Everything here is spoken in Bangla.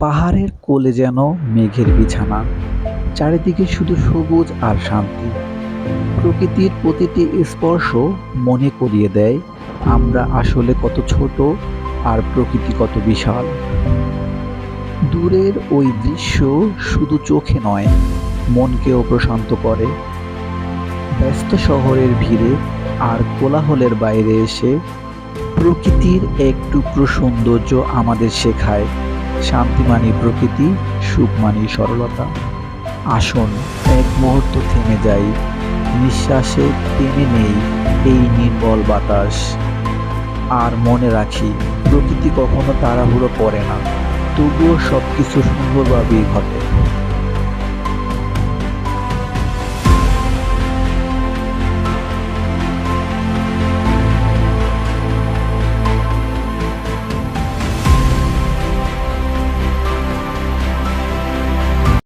পাহাড়ের কোলে যেন মেঘের বিছানা। চারিদিকে শুধু সবুজ আর শান্তি। প্রকৃতির প্রতিটি স্পর্শ মনে করিয়ে দেয়, আমরা আসলে কত ছোট আর প্রকৃতি কত বিশাল। দূরের ওই দৃশ্য শুধু চোখে নয়, মনকেও প্রশান্ত করে। ব্যস্ত শহরের ভিড়ে আর কোলাহলের বাইরে এসে প্রকৃতির এক টুকরো সৌন্দর্য আমাদের শেখায়। শান্তি মানে প্রকৃতি সুখ মানে সরলতা। আসন এক মুহূর্ত থেমে যাই। নিঃশ্বাসে টেনে নেই এই নির্মল বাতাস। আর মনে রাখি, প্রকৃতি কখনো তাড়াহুড়ো করে না। তবুও সব কিছু সুন্দরভাবেই ঘটে।